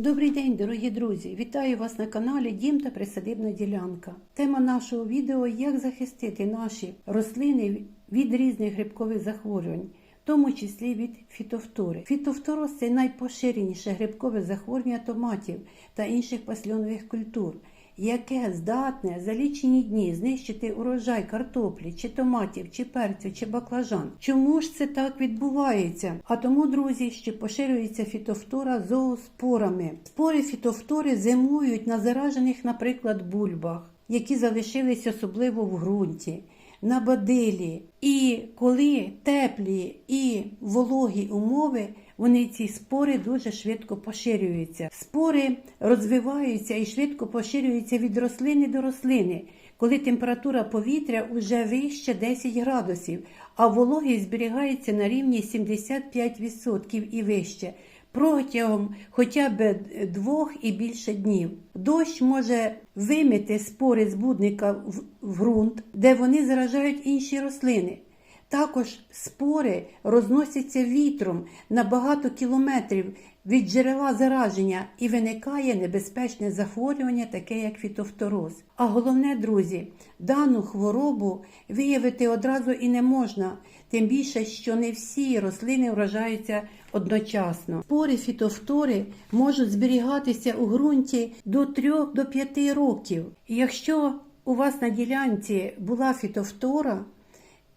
Добрий день, дорогі друзі! Вітаю вас на каналі Дім та Присадибна ділянка. Тема нашого відео як захистити наші рослини від різних грибкових захворювань, в тому числі від фітофтори. Фітофтороз це найпоширеніше грибкове захворювання томатів та інших пасльонових культур, яке здатне за лічені дні знищити урожай картоплі, чи томатів, чи перцю, чи баклажан. Чому ж це так відбувається? А тому, друзі, що поширюється фітофтора зооспорами. Спори фітофтори зимують на заражених, наприклад, бульбах, які залишились особливо в ґрунті. На бадилі. І коли теплі і вологі умови, вони ці спори дуже швидко поширюються. Спори розвиваються і швидко поширюються від рослини до рослини, коли температура повітря вже вище 10 градусів, а вологість зберігається на рівні 75% і вище. Протягом хоча б двох і більше днів дощ може вимити спори збудника в в ґрунт, де вони заражають інші рослини. Також спори розносяться вітром на багато кілометрів від джерела зараження і виникає небезпечне захворювання, таке як фітофтороз. А головне, друзі, дану хворобу виявити одразу і не можна, тим більше, що не всі рослини вражаються одночасно. Спори фітофтори можуть зберігатися у ґрунті до 3-5 років. І якщо у вас на ділянці була фітофтора,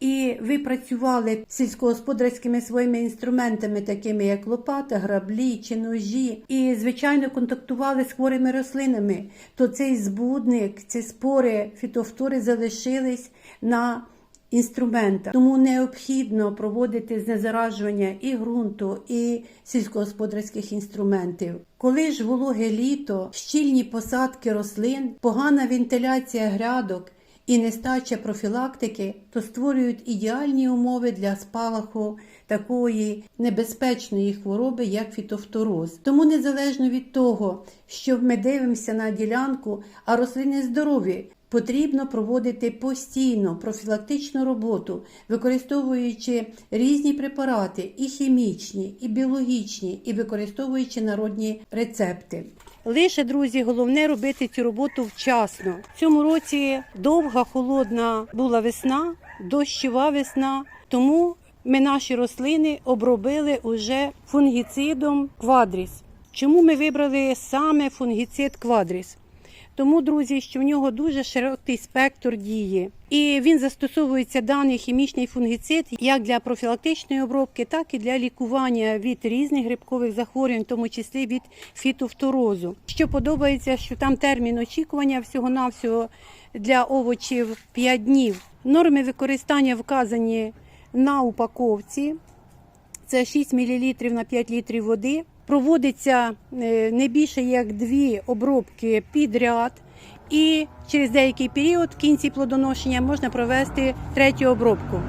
і ви працювали сільськогосподарськими своїми інструментами, такими як лопата, граблі чи ножі, і, звичайно, контактували з хворими рослинами, то цей збудник, ці спори фітофтори залишились на інструментах. Тому необхідно проводити знезаражування і ґрунту, і сільськогосподарських інструментів. Коли ж вологе літо, щільні посадки рослин, погана вентиляція грядок і нестача профілактики, то створюють ідеальні умови для спалаху такої небезпечної хвороби, як фітофтороз. Тому незалежно від того, що ми дивимося на ділянку, а рослини здорові. Потрібно проводити постійно профілактичну роботу, використовуючи різні препарати, і хімічні, і біологічні, і використовуючи народні рецепти. Лише, друзі, головне робити цю роботу вчасно. В цьому році довга холодна була весна, дощова весна, тому ми наші рослини обробили уже фунгіцидом квадріс. Чому ми вибрали саме фунгіцид квадріс? Тому, друзі, що в нього дуже широкий спектр дії, і він застосовується даний хімічний фунгіцид як для профілактичної обробки, так і для лікування від різних грибкових захворювань, в тому числі від фітофторозу. Що подобається, що там термін очікування всього-навсього для овочів 5 днів. Норми використання вказані на упаковці. Це 6 мл на 5 літрів води. Проводиться е, не більше як дві обробки підряд, і через деякий період в кінці плодоношення можна провести третю обробку.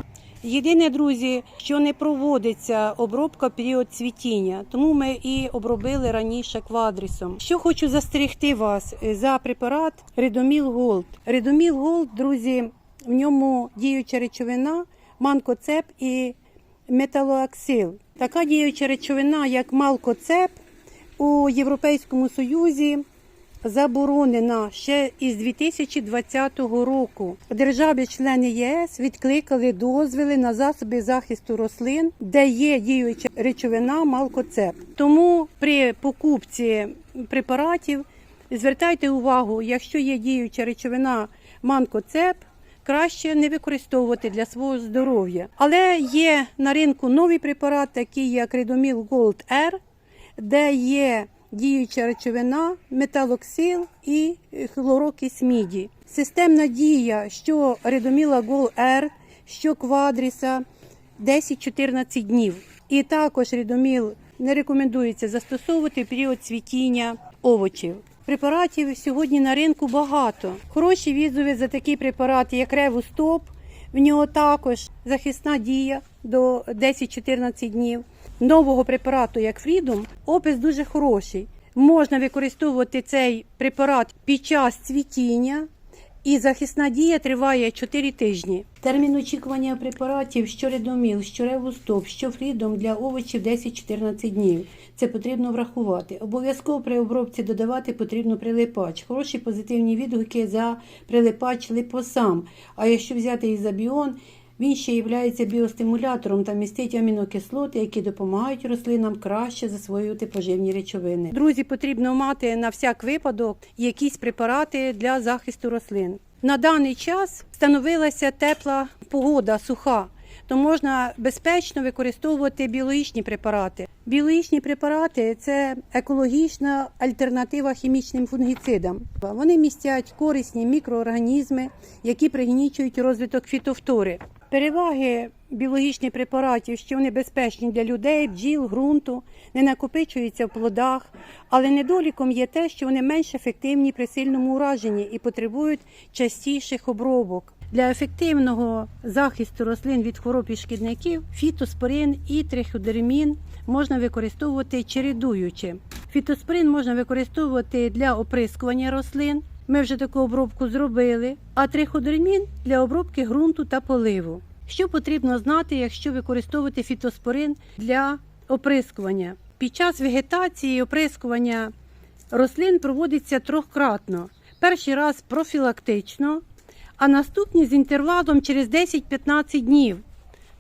Єдине, друзі, що не проводиться обробка в період цвітіння, тому ми і обробили раніше квадрісом. Що хочу застерегти вас е, за препарат Редоміл Голд. Редоміл Голд, друзі, в ньому діюча речовина, манкоцеп і металоаксил. Така діюча речовина, як малкоцеп, у Європейському Союзі заборонена ще із 2020 року. Держави-члени ЄС відкликали дозвіли на засоби захисту рослин, де є діюча речовина малкоцеп. Тому при покупці препаратів звертайте увагу, якщо є діюча речовина манкоцеп, краще не використовувати для свого здоров'я. Але є на ринку новий препарат, такий як Redomil Gold R, де є діюча речовина, металоксил і хлорокись міді. Системна дія, що Redomila Gold R, що квадріса 10-14 днів. І також Redomil не рекомендується застосовувати період цвітіння овочів. Препаратів сьогодні на ринку багато. Хороші відзови за такі препарати, як Ревустоп. В нього також захисна дія до 10-14 днів. Нового препарату, як Freedom, опис дуже хороший. Можна використовувати цей препарат під час цвітіння і захисна дія триває 4 тижні. Термін очікування препаратів що редоміл, що ревустоп, що фрідом для овочів 10-14 днів. Це потрібно врахувати. Обов'язково при обробці додавати потрібно прилипач. Хороші позитивні відгуки за прилипач липосам. А якщо взяти ізобіон, він ще є біостимулятором та містить амінокислоти, які допомагають рослинам краще засвоювати поживні речовини. Друзі, потрібно мати на всяк випадок якісь препарати для захисту рослин. На даний час становилася тепла погода, суха, то можна безпечно використовувати біологічні препарати. Біологічні препарати це екологічна альтернатива хімічним фунгіцидам. Вони містять корисні мікроорганізми, які пригнічують розвиток фітофтори. Переваги біологічних препаратів, що вони безпечні для людей, бджіл, ґрунту, не накопичуються в плодах, але недоліком є те, що вони менш ефективні при сильному ураженні і потребують частіших обробок. Для ефективного захисту рослин від хвороб і шкідників фітоспорин і триходермін можна використовувати чередуючи. Фітоспорин можна використовувати для оприскування рослин. Ми вже таку обробку зробили, а триходермін для обробки ґрунту та поливу. Що потрібно знати, якщо використовувати фітоспорин для оприскування? Під час вегетації оприскування рослин проводиться трьохкратно. Перший раз профілактично, а наступні з інтервалом через 10-15 днів.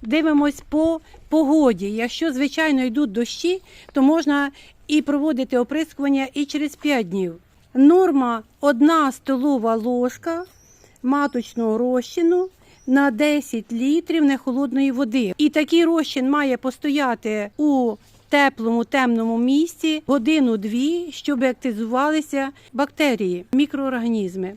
Дивимось по погоді. Якщо, звичайно, йдуть дощі, то можна і проводити оприскування і через 5 днів. Норма 1 столова ложка маточного розчину на 10 літрів нехолодної води. І такий розчин має постояти у теплому темному місці годину-дві, щоб активізувалися бактерії, мікроорганізми.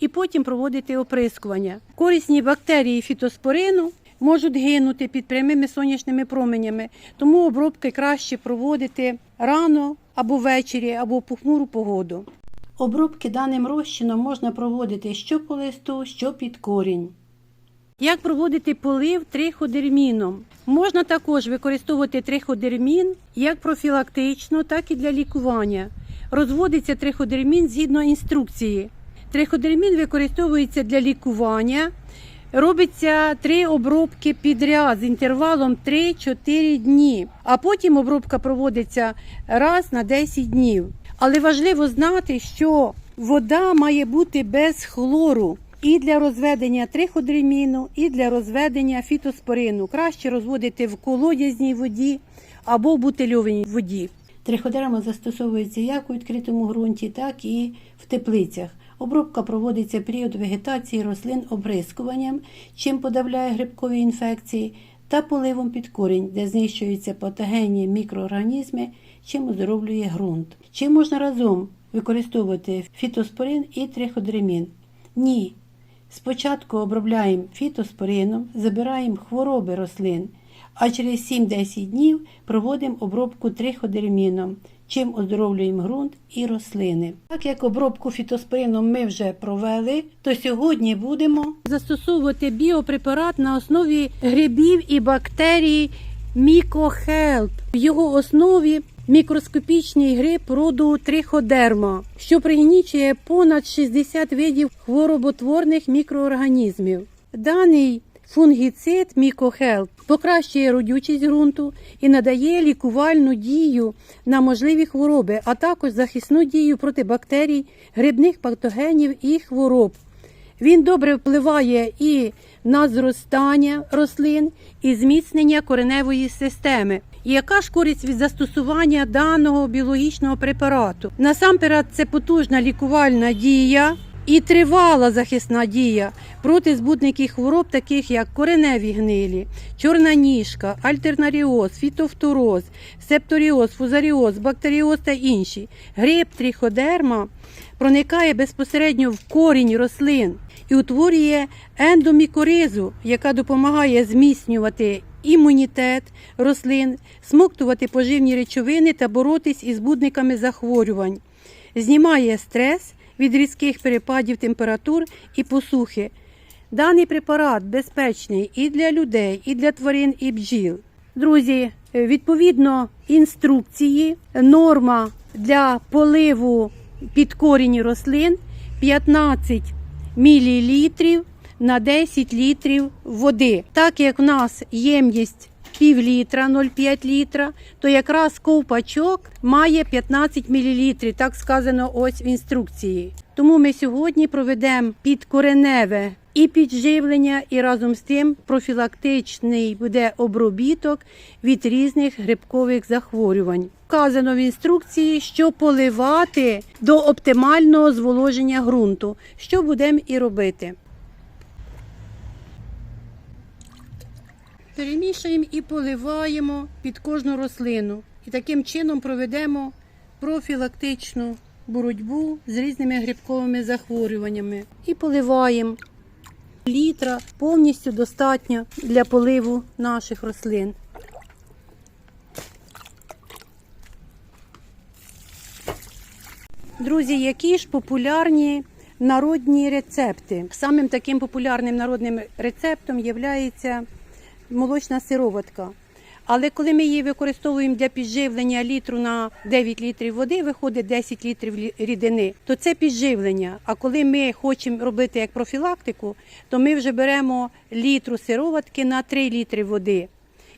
І потім проводити оприскування. Корисні бактерії фітоспорину можуть гинути під прямими сонячними променями, тому обробки краще проводити рано або ввечері, або в похмуру погоду. Обробки даним розчином можна проводити що по листу, що під корінь. Як проводити полив триходерміном? Можна також використовувати триходермін як профілактично, так і для лікування. Розводиться триходермін згідно інструкції. Триходермін використовується для лікування. Робиться три обробки підряд з інтервалом 3-4 дні, а потім обробка проводиться раз на 10 днів. Але важливо знати, що вода має бути без хлору і для розведення триходерміну, і для розведення фітоспорину. Краще розводити в колодязній воді або в бутильованій воді. Триходерма застосовується як у відкритому ґрунті, так і в теплицях. Обробка проводиться період вегетації рослин обрискуванням, чим подавляє грибкові інфекції, та поливом під корінь, де знищуються патогенні мікроорганізми, чим оздоровлює ґрунт. Чи можна разом використовувати фітоспорин і триходермін? Ні. Спочатку обробляємо фітоспорином, забираємо хвороби рослин, а через 7-10 днів проводимо обробку триходерміном, чим оздоровлюємо ґрунт і рослини. Так як обробку фітоспорином ми вже провели, то сьогодні будемо застосовувати біопрепарат на основі грибів і бактерій Мікохелп. В його основі мікроскопічний гриб роду триходерма, що пригнічує понад 60 видів хвороботворних мікроорганізмів. Даний фунгіцид Мікохелп покращує родючість ґрунту і надає лікувальну дію на можливі хвороби, а також захисну дію проти бактерій, грибних патогенів і хвороб. Він добре впливає і на зростання рослин, і зміцнення кореневої системи. І яка ж користь від застосування даного біологічного препарату? Насамперед, це потужна лікувальна дія і тривала захисна дія проти збудників хвороб, таких як кореневі гнилі, чорна ніжка, альтернаріоз, фітофтороз, септоріоз, фузаріоз, бактеріоз та інші. Гриб тріходерма проникає безпосередньо в корінь рослин і утворює ендомікоризу, яка допомагає зміцнювати імунітет рослин, смоктувати поживні речовини та боротись із збудниками захворювань, знімає стрес від різких перепадів температур і посухи. Даний препарат безпечний і для людей, і для тварин, і бджіл. Друзі, відповідно інструкції, норма для поливу під корінь рослин 15 мл на 10 літрів води. Так як в нас ємність пів літра, 0,5 літра, то якраз ковпачок має 15 мл, так сказано ось в інструкції. Тому ми сьогодні проведемо підкореневе і підживлення, і разом з тим профілактичний буде обробіток від різних грибкових захворювань. Вказано в інструкції, що поливати до оптимального зволоження ґрунту, що будемо і робити. Перемішуємо і поливаємо під кожну рослину. І таким чином проведемо профілактичну боротьбу з різними грибковими захворюваннями. І поливаємо літра повністю достатньо для поливу наших рослин. Друзі, які ж популярні народні рецепти? Самим таким популярним народним рецептом є молочна сироватка. Але коли ми її використовуємо для підживлення літру на 9 літрів води, виходить 10 літрів рідини, то це підживлення. А коли ми хочемо робити як профілактику, то ми вже беремо літру сироватки на 3 літри води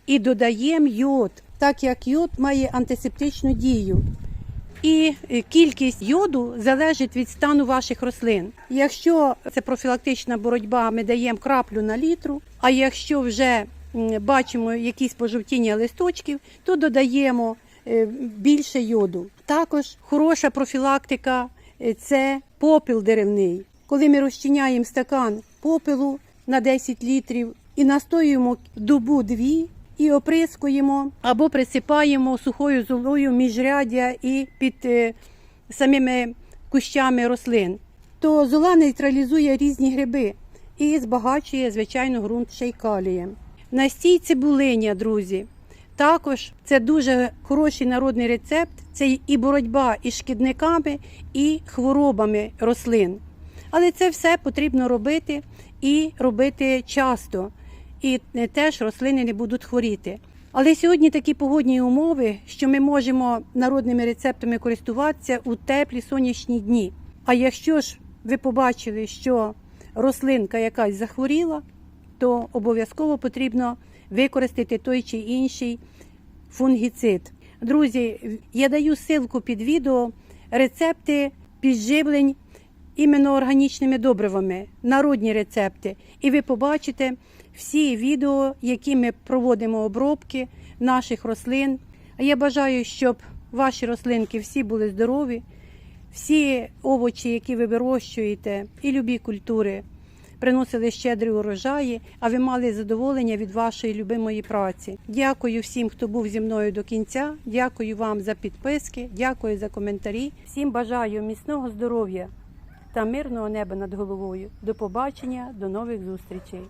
і додаємо йод, так як йод має антисептичну дію. І е, кількість йоду залежить від стану ваших рослин. Якщо це профілактична боротьба, ми даємо краплю на літру. А якщо вже бачимо якісь пожовтіння листочків, то додаємо е, більше йоду. Також хороша профілактика е, це попіл деревний. Коли ми розчиняємо стакан попелу на 10 літрів і настоюємо добу дві. І оприскуємо або присипаємо сухою золою міжряддя і під е, самими кущами рослин. То зола нейтралізує різні гриби і збагачує, звичайно, ґрунт ще й калієм. Настій цибулиня, друзі. Також це дуже хороший народний рецепт. Це і боротьба із шкідниками, і хворобами рослин. Але це все потрібно робити і робити часто. І е, теж рослини не будуть хворіти. Але сьогодні такі погодні умови, що ми можемо народними рецептами користуватися у теплі сонячні дні. А якщо ж ви побачили, що рослинка якась захворіла, то обов'язково потрібно використати той чи інший фунгіцид. Друзі, я даю ссылку під відео рецепти підживлень іменно органічними добривами, народні рецепти. І ви побачите всі відео, які ми проводимо обробки наших рослин. Я бажаю, щоб ваші рослинки всі були здорові, всі овочі, які ви вирощуєте, і любі культури приносили щедрі урожаї, а ви мали задоволення від вашої любимої праці. Дякую всім, хто був зі мною до кінця. Дякую вам за підписки, дякую за коментарі. Всім бажаю міцного здоров'я та мирного неба над головою. До побачення, до нових зустрічей.